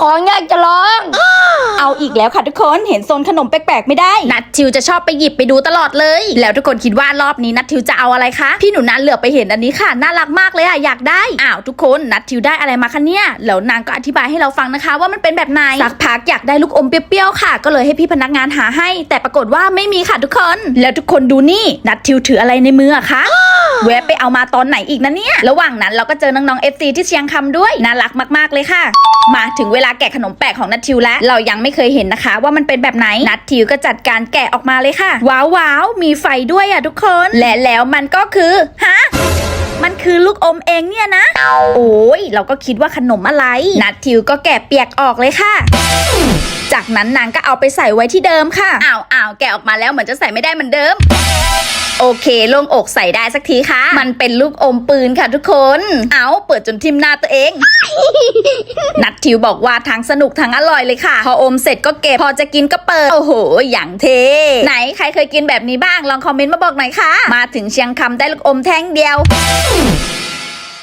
ของอยากจะลอง เอาอีกแล้วค่ะทุกคนเห็นโซนขนมแปลกๆไม่ได้ นัดทิวจะชอบไปหยิบไปดูตลอดเลย แล้วทุกคนคิดว่ารอบนี้นัดทิวจะเอาอะไรคะ พี่หนูนันเหลือบไปเห็นอันนี้ค่ะ น่ารักมากเลยอะอยากได้ อ้าวทุกคนนัดทิวได้อะไรมาคะเนี่ย แล้วนางก็อธิบายให้เราฟังนะคะ ว่ามันเป็นแบบไหน สักพักอยากได้ลูกอมเปรี้ยวๆค่ะ ก็เลยให้พี่พนักงานหาให้ แต่ปรากฏว่าไม่มีค่ะทุกคน แล้วทุกคนดูนี่ นัดทิวถืออะไรในมืออะคะแวะไปเอามาตอนไหนอีกนะเนี่ย ระหว่างนั้นเราก็เจอน้องๆ FC ที่เชียงคำด้วย น่ารักมากๆเลยค่ะ มาถึงเวลาแกะขนมแปลกของนัททิวแล้ว เรายังไม่เคยเห็นนะคะ ว่ามันเป็นแบบไหน นัททิวก็จัดการแกะออกมาเลยค่ะ ว้าวว้าวมีไฟด้วยอะทุกคน และแล้วมันก็คือ ฮะมันคือลูกอมเองเนี่ยนะ โอ้ยเราก็คิดว่าขนมอะไร นัททิวก็แกะเปียกออกเลยค่ะ จากนั้นนางก็เอาไปใส่ไว้ที่เดิมค่ะ อ้าวอ้าวแกะออกมาแล้วเหมือนจะใส่ไม่ได้เหมือนเดิม โอเคโล่งอกใส่ได้สักทีค่ะ มันเป็นลูกอมปืนค่ะทุกคน เอาเปิดจนทิมหน้าตัวเอง นัททิวบอกว่าทั้งสนุกทั้งอร่อยเลยค่ะ พออมเสร็จก็เก็บ พอจะกินก็เปิด โอ้โห อย่างเท ไหนใครเคยกินแบบนี้บ้าง ลองคอมเมนต์มาบอกหน่อยค่ะ มาถึงเชียงคำได้ลูกอมแท่งเดียว